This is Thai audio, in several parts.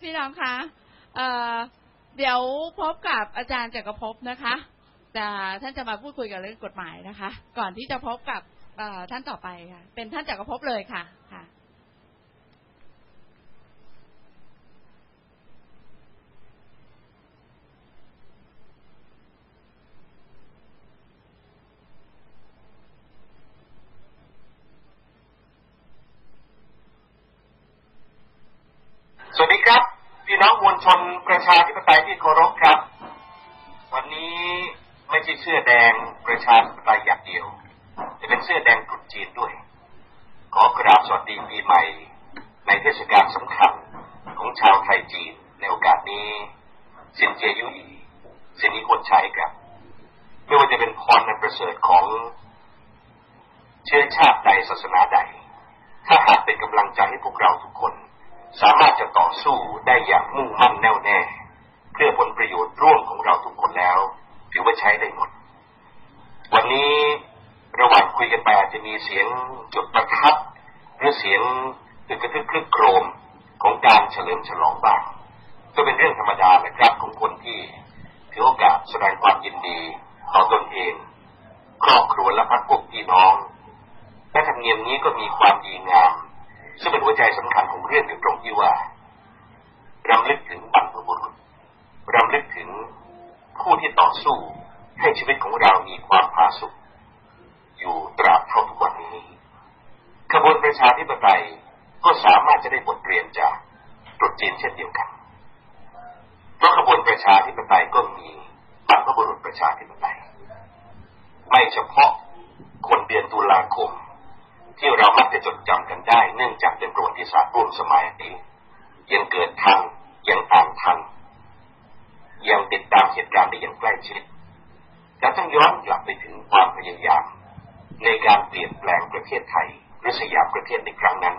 พี่น้องคะเอ่อเดี๋ยวพบกับอาจารย์จักรภพนะคะจะท่านจะมาพูดคุยกันเรื่องกฎหมายนะคะ ก่อนที่จะพบกับท่านต่อไปค่ะ เป็นท่านจักรภพเลยค่ะค่ะสวัสดีครับ พี่น้องมวลชนประ ชาธิปไตยที่เคารพครับ วันนี้ไม่ใช่เสื้อแดงประชาธิปไตยอย่างเดียวจะเป็นเสื้อแดงตรุษจีนด้วย ขอกราบสวัสดีปีใหม่ ในเทศกาลสำคัญของชาวไทยจีนในโอกาสนี้สินเจยุอีสินนี้ควรใช้ครับไม่ว่าจะเป็นพรในประเสริฐของเชื้อชาติใดศาสนาใด ถ้าหากเป็นกำลังใจให้พวกเราทุกคน สามารถจะต่อสู้ได้อย่างมุ่งมั่นแน่วแน่ พื่อผลประโยชน์ร่วมของเราทุกคนแล้ว ถือว่าใช้ได้หมด วันนี้ระหว่างคุยกันไปอาจจะมีเสียงจุดประทัดหรือเสียงตึกกระทึกคลึกโครมของการเฉลิมฉลองบ้างก็เป็นเรื่องธรรมดานะครับของคนที่ถือโอกาสแสดงความยินดีต่อตนเอง ครอบครัวและพักพวกพี่น้องและธรรมเนียมนี้ก็มีความดีงาม ซึ่งเป็นหัวใจสำคัญของเรื่องอยู่ตรงที่ว่ารำลึกถึงบรรพบุรุษรำลึกถึงผู้ที่ต่อ สู้ให้ชีวิตของเรามีความผาสุกอยู่ตราบเท่าทุกวันนี้ขบวนประชาธิปไตยก็สามารถจะได้บทเรียนจากตรุษจีนเช่นเดียวกันเพราะขบวนประชาธิปไตยก็มีบรรพบุรุษประชาธิปไตยไม่เฉพาะคนเดือนตุลาคม ที่เรามักจะจดจำกันได้ เนื่องจากเป็นประวัติศาสตร์ร่วมสมัยนี้ยังเกิดทันยังอ่านทัน ยังติดตามเหตุการณ์ได้อย่างใกล้ชิดและ ต้องย้อนกลับไปถึงความพยายามในการเปลี่ยนแปลงประเทศไทยหรือสยามประเทศในครั้งนั้น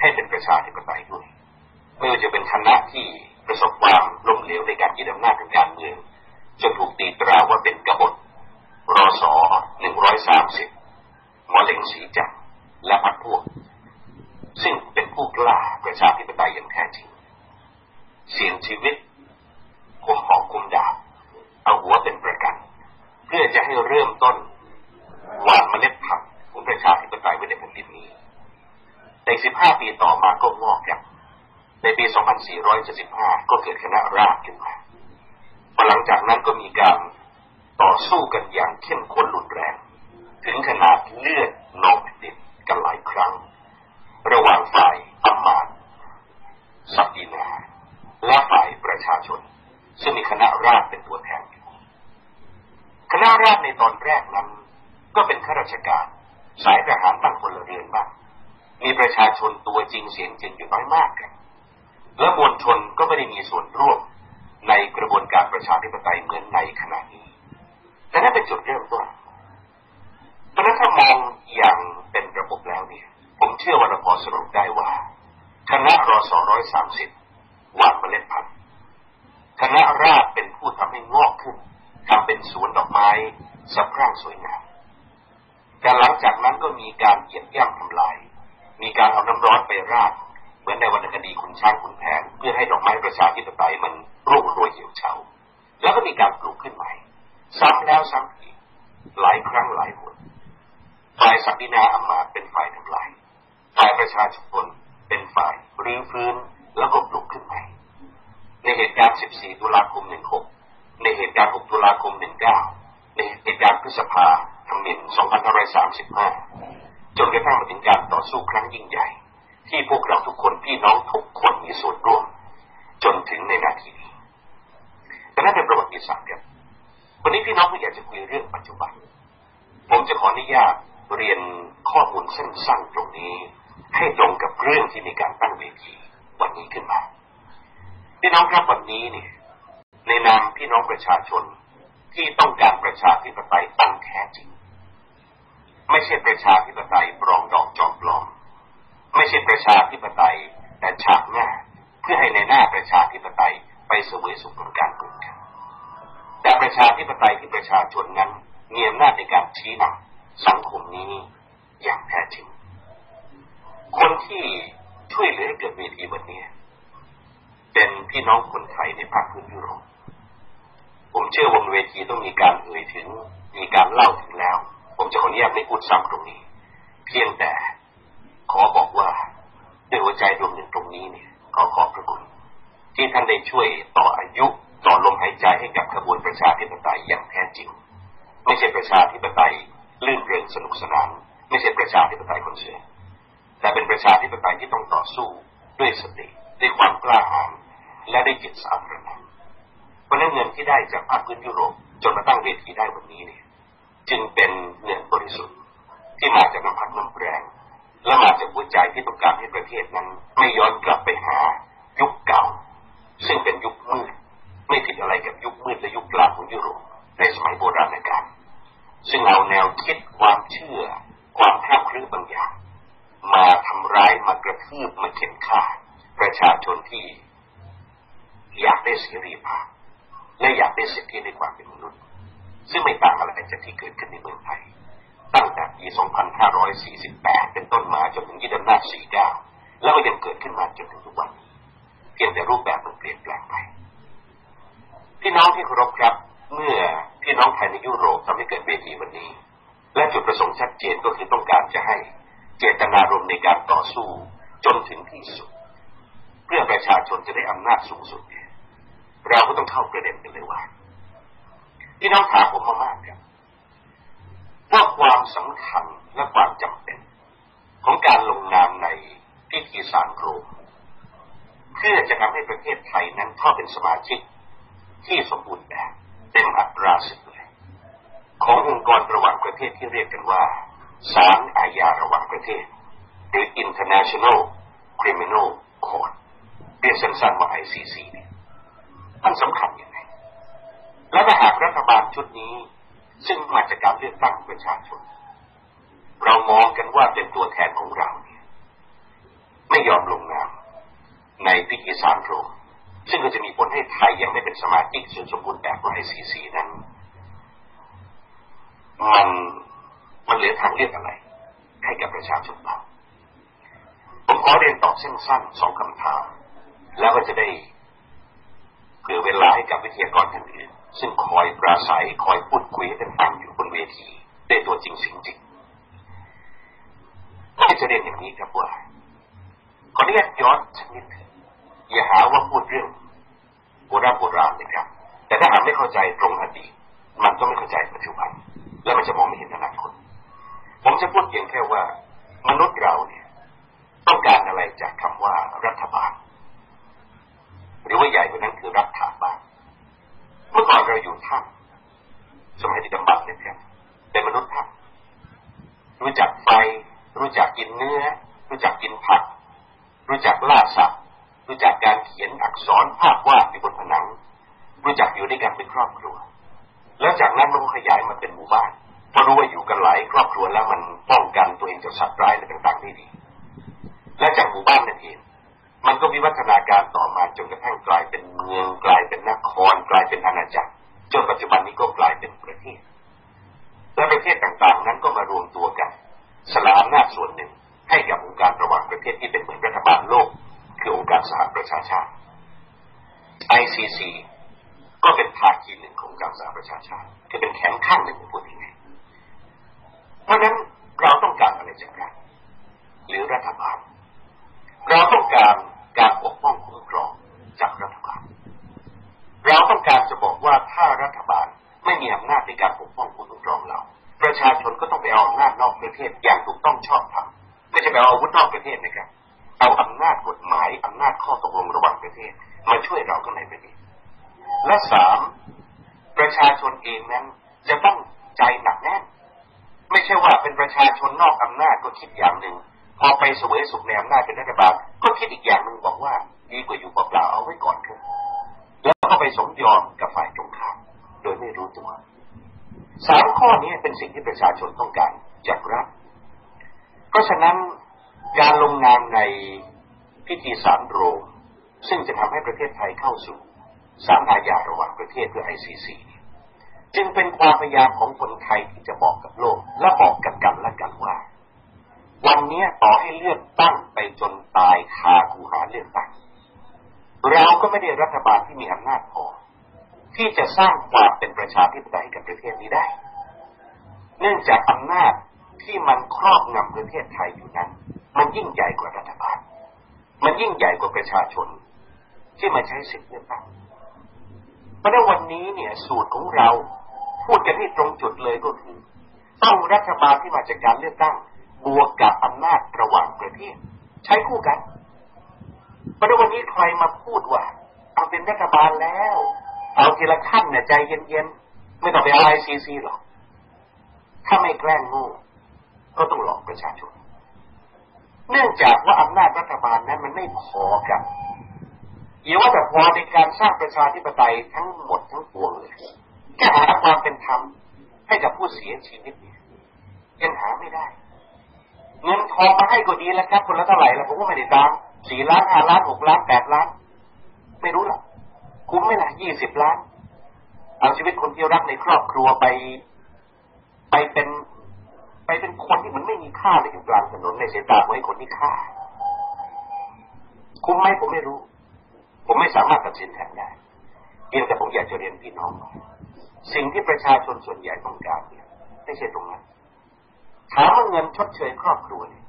ให้เป็นประชาธิปไตยด้วยไม่ว่าจะเป็นคณะที่ประสบความล้มเหลวในการยึดอำนาจทางการเมืองจนถูกตีตราว่าเป็นกบฏรอสอหนึ่งร้อยสามสิบหมอเหล่งสีจักรและพรรคพวก ซึ่งเป็นผู้กล้าประชาธิปไตยอย่างแท้จริง เสี่ยงชีวิตคุมหอกคุมดาบเอาหัวเป็นประกัน เพื่อจะให้เริ่มต้นวางเมล็ดผักของประชาธิปไตยไว้ในแผ่นดินนี้ใน 15 ปีต่อมาก็งอกครับ ในปี 2475 ก็เกิดคณะราษฎรขึ้นมาหลังจากนั้นก็มีการต่อสู้กันอย่างเข้มข้นรุนแรง ถึงขนาดเลือดนองแผ่นดินกันหลายครั้ง ระหว่างฝ่ายอำมาตสักดีนาและฝ่ายประชาชน ซึ่งมีคณะราษฎรเป็นตัวแทน ณะราษฎรในตอนแรกนั้น ก็เป็นข้าราชการสายทหารตั้งพลเรือนบ้างมีประชาชนตัวจริงเสียงจริงอยู่น้อยมากกันและมวลชนก็ไม่ได้มีส่วนร่วมในกระบวนการประชาธิปไตยเหมือนในขณะนี้แต่นั่นเป็นจุดเริ่มต้นเพราะนั้นถ้ามองอย่างเป็นระบบแล้วเนี่ย ผมเชื่อว่าเราพอสรุปได้ว่า คณะรอสอร้อยสามสิบวางเมล็ดพันธุ์คณะราษฎรเป็นผู้ทำให้งอกขึ้น ทำเป็นสวนดอกไม้สะพรั่งสวยงามแต่หลังจากนั้นก็มีการเหยียบย่ำทำลาย มีการเอาน้ำร้อนไปราดเหมือนในวรรณคดีคุณช้างคุณแผนเพื่อให้ดอกไม้ประชาธิปไตยมันรุ่งโรยเหี่ยวเฉาแล้วก็มีการปลูกขึ้นใหม่ ซ้ำแล้วซ้ำอีกหลายครั้งหลายหนฝ่ายศักดินาอำมาเป็นฝ่ายทำลายฝ่ายประชาชนเป็นฝ่ายรื้อฟื้นแล้วก็ปลุกขึ้นใหม่ ในเหตุการณ์ 14 ตุลาคม 16 ในเหตุการณ์ 6 ตุลาคม 19 ในเหตุการณ์พฤษภาธมิน2535 จนกระทั่งมาถึงการต่อสู้ครั้งยิ่งใหญ่ ที่พวกเราทุกคนพี่น้องทุกคนมีส่วนร่วม จนถึงในนาทีนี้แต่นั่นเป็นประวัติศาสตร์ครับวันนี้พี่น้องก็อยากจะคุยเรื่องปัจจุบัน ผมจะขออนุญาตเรียนข้อมูลสั้นๆตรงนี้ ให้ตรงกับเรื่องที่มีการตั้งเวทีวันนี้ขึ้นมาพี่น้องครับวันนี้เนี่ย ในนามพี่น้องประชาชนที่ต้องการประชาธิปไตยตั้งแท้จริง ไม่ใช่ประชาธิปไตยปลองดอกจอมปลอม ไม่ใช่ประชาธิปไตยแต่ฉากหน้าเพื่อให้ในหน้าประชาธิปไตยไปเสวยสุขของการปลุกแต่ประชาธิปไตยที่ประชาชนนั้นมีอำนาจในการชี้นำสังคมนี้อย่างแท้จริง คนที่ช่วยเหลือเกิดเวทีวันนี้เป็นพี่น้องคนไทยในภาคพื้นยุโรป ผมเชื่อวงเวทีต้องมีการเอ่ยถึง มีการเล่าถึงแล้ว ผมจะขออนุญาตไม่พูดซ้ำตรงนี้ เพียงแต่ ขอบอกว่าด้วยหัวใจดวงหนึ่งตรงนี้เนี่ยขอขอบพระคุณ ที่ท่านได้ช่วยต่ออายุต่อลมหายใจให้กับขบวนประชาธิปไตยอย่างแท้จริง ไม่ใช่ประชาธิปไตยลื่นเริงสนุกสนาน ไม่ใช่ประชาธิปไตยคนเชื่อแต่เป็นประชาธิปไตยที่ต้องต่อสู้ด้วยสติด้วยความกล้าหาญและด้วยจิตสาธารณะ เพราะนั้นเงินที่ได้จากภาคพื้นยุโรปจนมาตั้งเวทีได้วันนี้เนี่ย จึงเป็นเงินบริสุทธิ์ที่มาจากน้ำพักน้ำแรง และมาจากหัวใจที่ต้องการให้ประเทศนั้น ไม่ย้อนกลับไปหายุคเก่า ซึ่งเป็นยุคมืดไม่ผิดอะไรกับยุคมืดและยุคกลางของยุโรปในสมัยโบราณกาลซึ่งเอาแนวคิดความเชื่อ ความข้ามครื้บางอย่าง มาทำร้ายมากระทืบมาเข็นฆ่า ประชาชนที่ อยากได้เสรีภาพ และอยากได้สิทธิในความเป็นมนุษย์ ซึ่งไม่ต่างอะไรจากที่เกิดขึ้นในเมืองไทย ตั้งแต่ปี 2548 เป็นต้นมาจนถึงยึดอำนาจ 49 แล้วก็ยังเกิดขึ้นมาจนถึงทุกวันนี้เพียงแต่รูปแบบมันเปลี่ยนแปลงไป พี่น้องที่เคารพครับ เมื่อพี่น้องไทยในยุโรปทำให้เกิดเวทีวันนี้ และจุดประสงค์ชัดเจนก็คือต้องการจะให้เจตนารมณ์ในการต่อสู้จนถึงที่สุด เพื่อประชาชนจะได้อำนาจสูงสุด เราก็ต้องเข้าประเด็นกันเลยว่าพี่น้องถามผมมามากครับว่าความสำคัญและความจำเป็น ของการลงนามในพิธีสารโรมเพื่อจะทำให้ประเทศไทยนั้นเข้าเป็นสมาชิก ที่สมบูรณ์แบบเต็มอัตราสิทธิ์เลยขององค์กรระหว่างประเทศที่เรียกกันว่าศาลอาญาระหว่างประเทศหรือ International Criminal Court เรียกสั้นๆว่า ICC เนี่ย มันสำคัญยังไง และถ้าหากรัฐบาลชุดนี้ ซึ่งมาจากการเลือกตั้งประชาชน เรามองกันว่าเป็นตัวแทนของเราเนี่ย ไม่ยอมลงนามในพิธีสารโรมซึ่งก็จะมีผลให้ไทยยังไม่เป็นสมาชิกส่วนสมบูรณ์แบบของ ICC นั้นมันมันเหลือทางเลือกอะไร ให้กับประชาชนบ้างผมขอเรียนตอบสั้นๆสองคำถาม แล้วก็จะได้ เผื่อเวลาให้กับวิทยากรท่านอื่นซึ่งคอยปราศัยคอยพูดคุยให้ท่านฟังอยู่บนเวทีได้ตัวจริงสิ่งจริงก็จะเรียนอย่างนี้ครับว่าขออนุญาตย้อนสักนิดอย่าหาว่าพูดเรื่องโบราณโบราณนะครับ แต่ถ้าหากไม่เข้าใจตรงอดีตมันก็ไม่เข้าใจปัจจุบัน และมันจะมองไม่เห็นอนาคตผมจะพูดเพียงแค่ว่า มนุษย์เราเนี่ย ต้องการอะไรจากคำว่ารัฐบาล หรือว่าใหญ่กว่านั้นคือรัฐบาลเมื่อก่อนเราอยู่ถ้ำสมัยที่ดำบัดเนี่ยครับเป็นมนุษย์ถ้ำรู้จักไฟ รู้จักกินเนื้อ รู้จักกินผัก รู้จักล่าสัตว์รู้จักการเขียนอักษรภาพวาดอยู่บนผนัง รู้จักอยู่ด้วยกันเป็นครอบครัว แล้วจากนั้นมันก็ขยายมาเป็นหมู่บ้านเพอรู้ว่าอยู่กันหลายครอบครัวแล้วมันป้องกันตัวเองจากสัตว์ร้ายอะไรต่างๆได้ดี และจากหมู่บ้านนั่นเอง มันก็วิวัฒนาการต่อมาจนกระทั่งกลายเป็นเมืองกลายเป็นนครกลายเป็นอาณาจักรจนปัจจุบันนี้ก็กลายเป็นประเทศ และประเทศต่างๆ นั้นก็มารวมตัวกัน สลาอำนาจส่วนหนึ่งให้กับองค์การระหว่างประเทศที่เป็นเหมือนรัฐบาลโลก คือองค์การสหประชาชาติ ICC ก็เป็นภาคีหนึ่งขององค์การสหประชาชาติคือเป็นแขนข้างหนึ่งพูดง่ายเพราะนั้นเราต้องการอะไรจากรัฐหรือรัฐบาลเราต้องการการปกป้องคุ้มครองจากรัฐบาล เราต้องการจะบอกว่าถ้ารัฐบาลไม่มีอำนาจในการปกป้องคุ้มครองเรา ประชาชนก็ต้องไปเอาอำนาจนอกประเทศอย่างถูกต้องชอบธรรมไม่ใช่ไปเอาอาวุธนอกประเทศนะครับเอาอำนาจกฎหมายอำนาจข้อตกลงระหว่างประเทศมาช่วยเรากันในประเทศและสามประชาชนเองนั้นจะต้องใจหนักแน่นไม่ใช่ว่าเป็นประชาชนนอกอำนาจก็คิดอย่างหนึ่งพอไปสวยสุขในอำนาจเป็นรัฐบาลก็คิดอีกอย่างหนึ่งบอกว่าดีกว่าอยู่เปล่าๆเอาไว้ก่อนเถอะ แล้วก็ไปสมยอมกับฝ่ายตรงข้ามโดยไม่รู้ตัวสามข้อนี้เป็นสิ่งที่ประชาชนต้องการจากรัฐเพราะฉะนั้นการลงนามในพิธีสารโรมซึ่งจะทำให้ประเทศไทยเข้าสู่สารอาญาระหว่างประเทศเพื่อ ICC จึงเป็นความพยายามของคนไทยที่จะบอกกับโลก และบอกกับกันและกันว่า วันนี้ต่อให้เลือกตั้งไปจนตายคาคูหาเลือกตั้ง เราก็ไม่ได้รัฐบาลที่มีอำนาจพอ ที่จะสร้างความเป็นประชาธิปไตยกับประเทศนี้ได้ เนื่องจากอำนาจที่มันครอบงำประเทศไทยอยู่นั้น มันยิ่งใหญ่กว่ารัฐบาล มันยิ่งใหญ่กว่าประชาชน ที่มาใช้สิทธิเลือกตั้งเพราะในวันนี้เนี่ยสูตรของเราพูดกันที่ตรงจุดเลยก็คือต้องรัฐบาลที่มาจากการเลือกตั้งบวกกับอำนาจระหว่างประเทศ ใช้คู่กัน เพราะในวันนี้ใครมาพูดว่าเอาเป็นรัฐบาลแล้ว เอาทีละขั้นเนี่ยใจเย็นๆไม่ต้องไปอะไรซีซีหรอกถ้าไม่แกล้งง่ก็ต้องหลอกประชาชน เนื่องจากว่าอำนาจรัฐบาลนั้นมันไม่พอกันอย่าว่าแต่พอในการสร้างประชาธิปไตยทั้งหมดทั้งปวงเลยแค่หาความเป็นธรรมให้กับผู้เสียชีวิตเนี่ยยังหาไม่ได้ เงินทองมาให้ก็ดีแล้วครับคนละเท่าไหร่แล้วผมก็ไม่ได้ตาม สี่ล้านห้าล้านหกล้านแปดล้าน ไม่รู้หรอกคุ้มไหมล่ะยี่สิบล้าน เอาชีวิตคนที่รักในครอบครัวไป ไปเป็น ไปเป็นคนที่มันไม่มีค่าเลยอยู่กลางถนนในสายตาของไอ้คนที่ฆ่า คุ้มไหมผมไม่รู้ ผมไม่สามารถตัดสินแทนได้เพียงแต่ผมอยากจะเรียนพี่น้อง สิ่งที่ประชาชนส่วนใหญ่ต้องการเนี่ยไม่ใช่ตรงนั้นถามว่าเงินชดเชยครอบครัวเนี่ย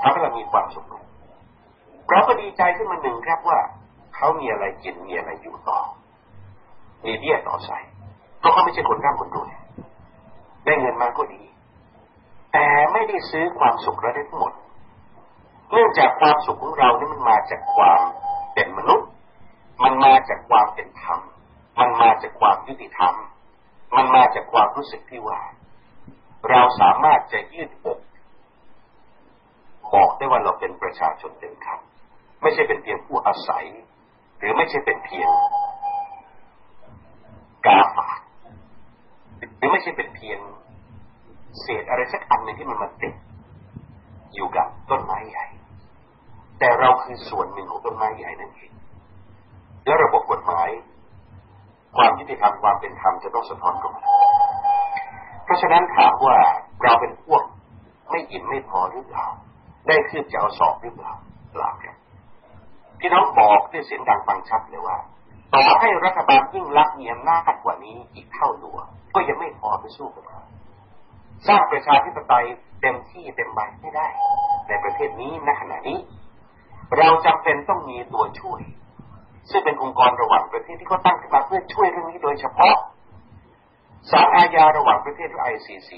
ทำให้เรามีความสุข เราก็ดีใจขึ้นมาหนึ่งครับว่าเขามีอะไรกินมีอะไรอยู่ต่อมีเบี้ยต่อใส่เพราะเขาไม่ใช่คนร่ำคนรวยได้เงินมาก็ดี แต่ไม่ได้ซื้อความสุขเราได้ทั้งหมด เนื่องจากความสุขของเรานี่มันมาจากความเป็นมนุษย์ มันมาจากความเป็นธรรม มันมาจากความยุติธรรม มันมาจากความรู้สึกที่ว่า เราสามารถจะยืดอกบอกได้ว่าเราเป็นประชาชนเต็มคำ ไม่ใช่เป็นเพียงผู้อาศัย หรือไม่ใช่เป็นเพียงกาฝากหรือไม่ใช่เป็นเพียงเศษอะไรสักอันหนึ่งที่มันมาติดอยู่กับต้นไม้ใหญ่ แต่เราคือส่วนหนึ่งของต้นไม้ใหญ่นั่นเองแล้วระบบกฎหมาย ความยุติธรรมความเป็นธรรมจะต้องสะท้อนตรงนั้นเพราะฉะนั้นถามว่าเราเป็นพวกไม่อิ่มไม่พอหรือเปล่าได้คืบจะเอาสอบหรือเปล่าเปล่าครับ พี่น้องบอกด้วยเสียงดังฟังชัดเลยว่าต่อให้รัฐบาลยิ่งรักมีอำนาจกว่านี้อีกเท่าตัว ก็ยังไม่พอไปสู้กับเขาสร้างประชาธิปไตยเต็มที่เต็มใบไม่ได้ ในประเทศนี้ณขณะนี้ เราจำเป็นต้องมีตัวช่วย ซึ่งเป็นองค์กรระหว่างประเทศที่เขาตั้งขึ้นมาเพื่อช่วยเรื่องนี้โดยเฉพาะศาลอาญาระหว่างประเทศหรือ ICC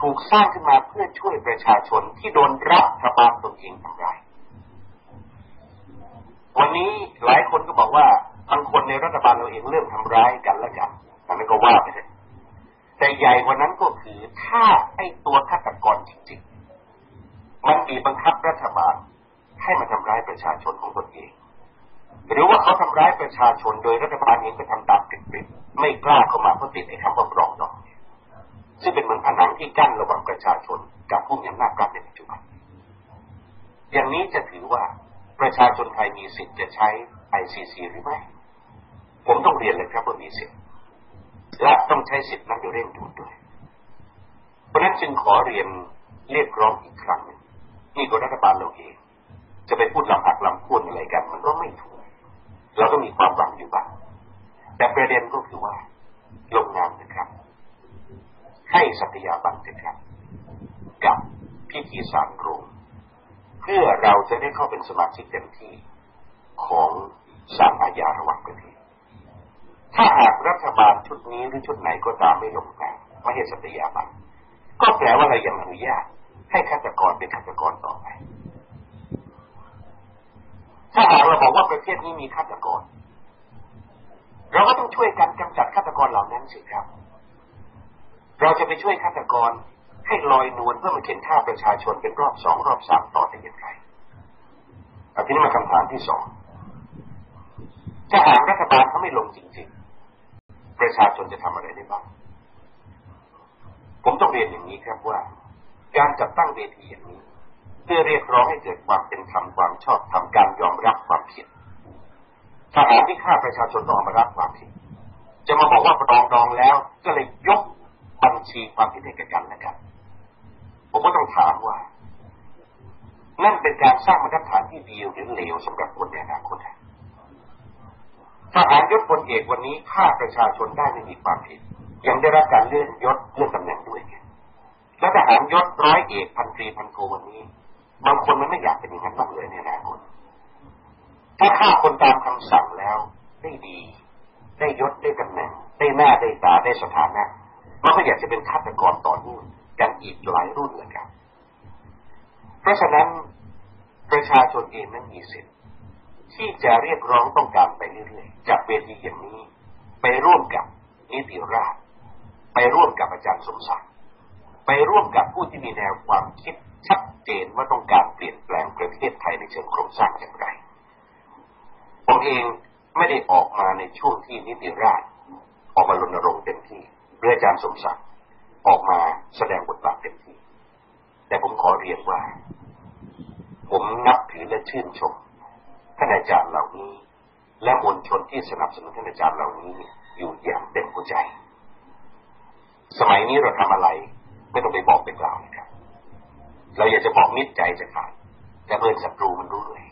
ถูกสร้างขึ้นมาเพื่อช่วยประชาชนที่โดนรัฐบาลตนเองทำร้าย วันนี้หลายคนก็บอกว่าบางคนในรัฐบาลเราเองเริ่มทำร้ายกันแล้วกันอันนั้นก็ว่าไปเลยแต่ใหญ่กว่านั้นก็คือถ้าไอ้ตัวฆาตกรจริงๆ มันบีบบังคับรัฐบาล ให้มาทำร้ายประชาชนของตนเอง หรือว่าเขาทำร้ายประชาชนโดยรัฐบาลเองไปทำตามปิดปิดไม่กล้าเข้ามาเพราะติดไอ้คำว่าปลองดองซึ่งเป็นเหมือนผนังที่กั้นระหว่างประชาชนกับผู้มีอำนาจรัฐในปัจจุบันอย่างนี้จะถือว่า ประชาชนไทยมีสิทธิ์จะใช้ ICC หรือไม่ ผมต้องเรียนเลยครับว่ามีสิทธิ์ และต้องใช้สิทธิ์นั้นโดยเร่งด่วนด้วย เพราะนั้นจึงขอเรียนเรียกร้องอีกครั้งหนึ่งนี่ก็รัฐบาลเราเอง จะไปพูดลำหักลำพูนอะไรกัน มันก็ไม่ถูก เราต้องมีความหวังอยู่บ้าง แต่ประเด็นก็คือว่า ลงนามนะครับ ให้สัตยาบันนะครับ กับพิธีสารโรง พื่อเราจะได้เข้าเป็นสมาชิกเต็มที่ของศาลอาญาระหว่างประเทศ ถ้าหากรัฐบาลชุดนี้หรือชุดไหนก็ตามไม่ลงนามไม่ให้สัตยาบันก็แปลว่าเรายังอนุญาตให้ฆาตกรเป็นฆาตกรต่อไป ถ้าหากเราบอกว่าประเทศนี้มีฆาตกร เราก็ต้องช่วยกันกำจัดฆาตกรเหล่านั้นสิครับ เราจะไปช่วยฆาตกร ให้ลอยนวลเพื่อมาเข็นฆ่าประชาชนเป็นรอบสองรอบสามต่อได้อย่างไรอันนี้มาคำถามที่สองถ้าหากรัฐบาลเขาไม่ลงจริงๆ ประชาชนจะทำอะไรได้บ้าง ผมต้องเรียนอย่างนี้ครับว่า การจัดตั้งเวทีอย่างนี้ เพื่อเรียกร้องให้เกิดความเป็นธรรมความชอบธรรมการยอมรับความผิดทหารที่ฆ่าประชาชนต้องมารับความผิด จะมาบอกว่าปรองดองแล้ว ก็เลยยกบัญชีความผิดให้แก่กันและกัน ผมก็ต้องถามว่า นั่นเป็นการสร้างมาตรฐานที่ดีหรือเลวสำหรับคนในอนาคตทหารยศพลเอกวันนี้ฆ่าประชาชนได้ไม่มีความผิด ยังได้รับการเลื่อนยศเลื่อนตำแหน่งด้วยแล้วทหารยศร้อยเอกพันตรีพันโทวันนี้ บางคนมันไม่อยากเป็นอย่างนั้นบ้างเลยในอนาคตถ้าฆ่าคนตามคำสั่งแล้วได้ดี ได้ยศได้ตำแหน่งได้หน้าได้ตาได้สถานะมันก็อยากจะเป็นฆาตกรต่อเนื่อง อีกหลายรุ่นเหมือนกัน เพราะฉะนั้นประชาชนเองนั้นมีสิทธิ์ที่จะเรียกร้องต้องการไปเรื่อยๆจากเวทีอย่างนี้ ไปร่วมกับนิติราช ไปร่วมกับอาจารย์สมศักดิ์ไปร่วมกับผู้ที่มีแนวความคิดชัดเจนว่าต้องการเปลี่ยนแปลงประเทศไทยในเชิงโครงสร้างอย่างไร ผมเองไม่ได้ออกมาในช่วงที่นิติราช ออกมารณรงค์เต็มที่เรืออาจารย์สมศักดิ์ ออกมาแสดงบทบาทเต็มที่ แต่ผมขอเรียนว่า ผมนับถือและชื่นชมท่านอาจารย์เหล่านี้ และมวลชนที่สนับสนุนท่านอาจารย์เหล่านี้อยู่อย่างเต็มหัวใจ สมัยนี้เราทำอะไร ไม่ต้องไปบอกไปกล่าวนะครับ เราอยากจะบอกมิตรใจจะขาดแต่เพื่อนศัตรูมันรู้เลย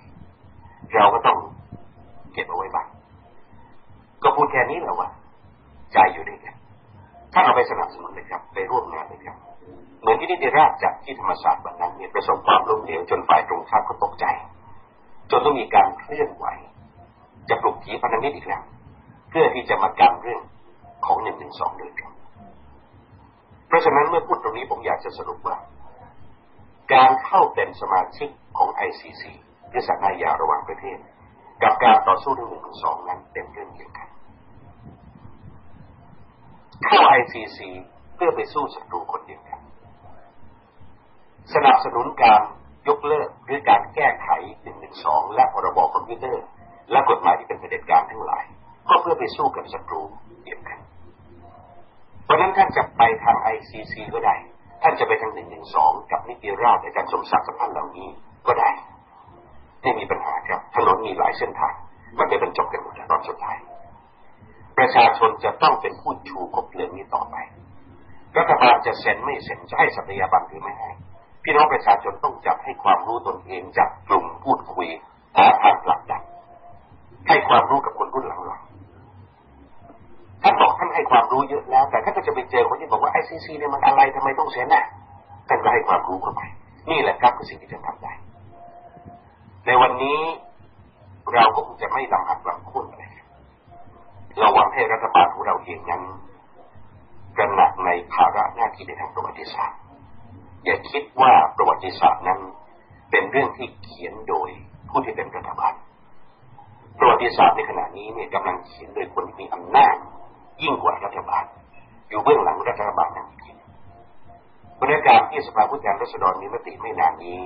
เราก็ต้องเก็บเอาไว้บ้างก็พูดแค่นี้แหละว่าใจอยู่ด้วยกัน ถ้าเราไปสนับสนุนเลยครับ ไปร่วมงานเลยครับ เหมือนที่นิติราชจัดที่ธรรมศาสตร์วันนั้นเนี่ยประสบความล้มเหลวจนฝ่ายตรงข้ามก็ตกใจ จนต้องมีการเคลื่อนไหว จะปลุกขีพันธมิตรอีกแล้วเพื่อที่จะมากันเรื่องของหนึ่งหนึ่งสองด้วยครับเพราะฉะนั้นเมื่อพูดตรงนี้ผมอยากจะสรุปว่า การเข้าเป็นสมาชิกของ ICC หรือสัญญาระหว่างประเทศ กับการต่อสู้เรื่องหนึ่งสองนั้นเป็นเรื่องเดียวกัน เข้า ICC เพื่อไปสู้ศัตรูคนเดียวกันสนับสนุนการยกเลิกหรือการแก้ไขหนึ่งหนึ่งสองและพรบคอมพิวเตอร์ และกฎหมายที่เป็นเผด็จการทั้งหลาย ก็เพื่อไปสู้กับศัตรูเดียวกัน เพราะนั้นท่านจะไปทางไอซีซีก็ได้ ท่านจะไปทางหนึ่งหนึ่งสองกับนิติราชอาจารย์สมศักดิ์สัมพันธ์เหล่านี้ก็ได้ไม่มีปัญหาครับถนนมีหลายเส้นทางมันจะบรรจบกันหมดตอนสุดท้าย ประชาชนจะต้องเป็นผู้ชูกบเรื่องนี้ต่อไป รัฐบาลจะเซ็นไม่เซ็นจะให้สัตยาบันหรือไม่ให้ พี่น้องประชาชนต้องจับให้ความรู้ตนเองจากกลุ่มพูดคุยหาทางหลักดันให้ความรู้กับคนรุ่นหลังๆท่านบอกท่านให้ความรู้เยอะแล้ว แต่ท่านก็จะไปเจอคนที่บอกว่าไอซีซีเนี่ยมันอะไรทำไมต้องเซ็นน่ะท่านก็ให้ความรู้เข้าไป นี่แหละครับคือสิ่งที่ท่านทำได้ ในวันนี้เราก็คงจะไม่ลำหักลำคุ้น เราหวังให้รัฐบาลของเราเองนั้นกระหนักในภาระหน้าที่ในทางประวัติศาสตร์ อย่าคิดว่าประวัติศาสตร์นั้น เป็นเรื่องที่เขียนโดยผู้ที่เป็นรัฐบาล ประวัติศาสตร์ในขณะนี้เนี่ยกำลังเขียนโดยคนที่มีอำนาจยิ่งกว่ารัฐบาล อยู่เบื้องหลังรัฐบาลนั่นจริงบรรยากาศที่สภาผู้แทนราษฎรมีมติไม่นานนี้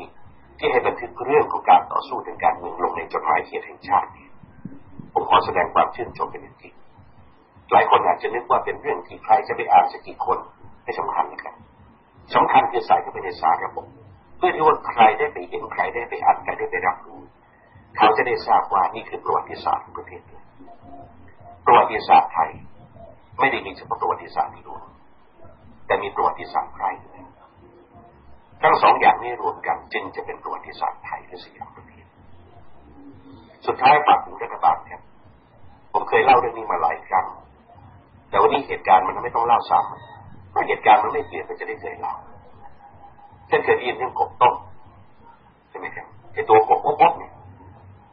ที่ให้บันทึกเรื่องของการต่อสู้ทางการเมืองลงในจดหมายเขียนแห่งชาติผมข อแสดงความชื่นชมเป็นอย่างยิ่งหลายคนอาจจะนึกว่าเป็นเรื่องที่ใครจะไปอ่านสักกี่คนไม่สำคัญนะครับสำคัญคือใส่เข้าไปในสารระบบ เพื่อที่ว่าใครได้ไปเห็นใครได้ไปอ่านใครได้ไปรับรู้เขาจะได้ทราบว่านี่คือประวัติศาสตร์ของประเทศประวัติศาสตร์ไทย ไม่ได้มีเฉพาะประวัติศาสตร์ที่รวมแต่มีประวัติศาสตร์ไทยด้วยทั้งสองอย่างนี้รวมกันจึงจะเป็นประวัติศาสตร์ไทยและสยามประเทศสุดท้ายฝากถึงรัฐบาลครับ ผมเคยเล่าเรื่องนี้มาหลายครั้ง แต่วันนี้เหตุการณ์มันไม่ต้องเล่าซ้ำเพราะเหตุการณ์มันไม่เปลี่ยนมันจะได้เคยเล่าเช่นเคยได้ยินเรื่องกบต้มใช่ไหมครับไอตัวกบพวกเนี่ย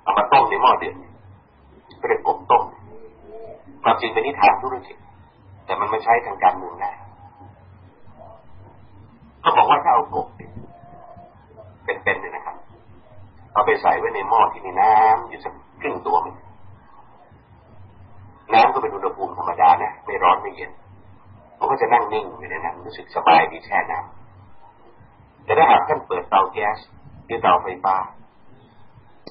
เอามาต้มในหม้อเดือดก็เรียกกบต้มความจริงเป็นนิทานธุรกิจแต่มันไม่ใช้ทางการเมืองได้เขาบอกว่าถ้าเอากบเป็นๆเลยนะครับ เอาไปใส่ไว้ในหม้อที่มีน้ำอยู่สักครึ่งตัวมัน น้ำก็เป็นอุณหภูมิธรรมดานะไม่ร้อนไม่เย็นมันก็จะนั่งนิ่งอยู่ในนั้นรู้สึกสบายดีแช่น้ำแต่ถ้าหากท่านเปิดเตาแก๊สหรือเตาไฟฟ้า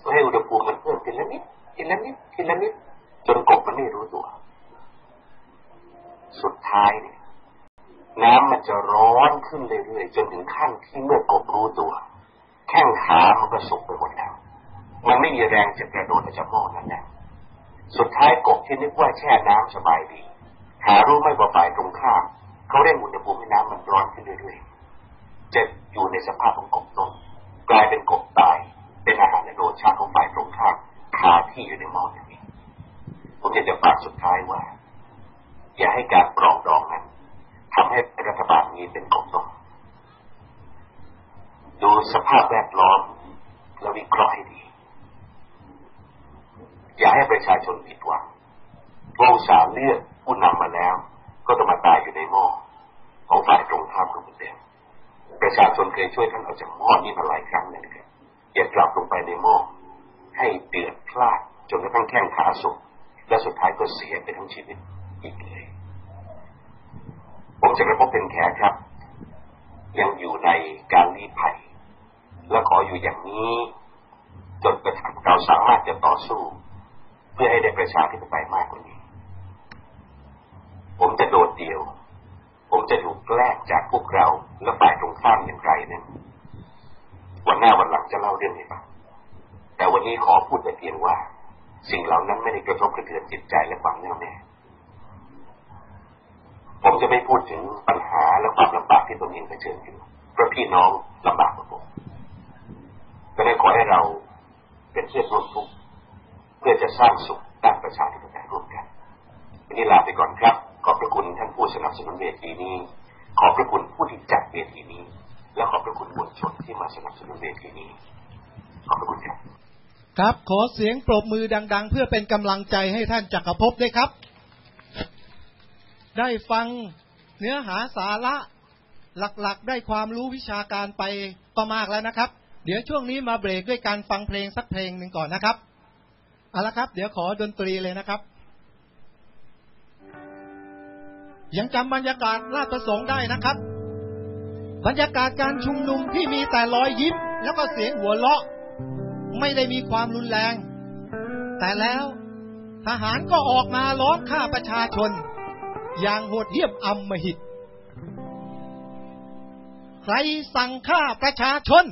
ก็ให้อุณหภูมิมันเพิ่มขึ้นละนิดขึ้นละนิดขึ้นละนิดจนกบมันไม่รู้ตัว สุดท้ายเนี่ยน้ำมันจะร้อนขึ้นเรื่อยๆจนถึงขั้นที่เมื่อกบรู้ตัว แข้งขามันก็สุกไปหมดแล้ว มันไม่มีแรงจะกระโดดจากหม้อนั้นแล้ว สุดท้ายกบที่นึกว่าแช่น้ำสบายดี หารู้ไม่ว่าฝ่ายตรงข้ามเขาเร่งอุณหภูมิให้น้ำมันร้อนขึ้นเรื่อยๆจะอยู่ในสภาพของกบต้มกลายเป็นกบตาย เป็นอาหารในโรชาของฝ่ายตรงข้ามคาที่อยู่ในหม้อนี้ผมอยากจะฝากสุดท้ายว่า อย่าให้การปรองดองนั้นทำให้รัฐบาลนี้เป็นกบต้มดูสภาพแวดล้อมแล้ววิเคราะห์ให้ดี ประชาชนผิดหวังว่าอุตสาเลือกผู้นำมาแล้ว ก็ต้องมาตายอยู่ในหม้อของฝ่ายตรงข้ามกับคุณเดิมประชาชนเคยช่วยท่านออกจากหม้อนี้มาหลายครั้งแล้วนะครับอย่ากลับลงไปในหม้อให้เดือดพลาดจนกระทั่งแข้งขาสุกและสุดท้ายก็เสียไปทั้งชีวิตอีกเลยผมจะกระพบเป็นแขครับ ยังอยู่ในการรีภัย และขออยู่อย่างนี้ จนกระทั่งเราสามารถจะต่อสู้ พื่อให้ได้ประชาธิปไตยมากกว่านี้ ผมจะโดดเดี่ยว ผมจะถูกแกล้งจากพวกเราและฝ่ายตรงข้ามอย่างไรนั้นวันหน้าวันหลังจะเล่าเรื่องให้ฟังแต่วันนี้ขอพูดแต่เพียงว่า สิ่งเหล่านั้นไม่ได้กระทบกระเทือนจิตใจและความแน่วแน่ผมจะไม่พูดถึงปัญหาและความลำบากที่ตนเองเผชิญอยู่เพราะพี่น้องลำบากกว่าผมก็ได้ขอให้เราเป็นเพื่อนร่วมทุกข์ เพื่อจะสร้างสุขด้านประชาธิปไตยร่วมกันวันนี้ลาไปก่อนครับ ขอบพระคุณท่านผู้สนับสนุนเวทีนี้ ขอบพระคุณผู้ที่จัดเวทีนี้ และขอบพระคุณมวลชนที่มาสนับสนุนเวทีนี้ ขอบพระคุณครับ ครับ ขอเสียงปรบมือดัง ๆ เพื่อเป็นกำลังใจให้ท่านจักรภพด้วยครับ ได้ฟังเนื้อหาสาระหลักๆ ได้ความรู้วิชาการไปก็มากแล้วนะครับ เดี๋ยวช่วงนี้มาเบรกด้วยการฟังเพลงสักเพลงหนึ่งก่อนนะครับ เอาละครับ เดี๋ยวขอดนตรีเลยนะครับ ยังจำบรรยากาศราชประสงค์ได้นะครับ บรรยากาศการชุมนุมที่มีแต่รอยยิ้ม แล้วก็เสียงหัวเราะ ไม่ได้มีความรุนแรง แต่แล้วทหารก็ออกมาล้อมฆ่าประชาชน อย่างโหดเหี้ยมอำมหิต ใครสั่งฆ่าประชาชน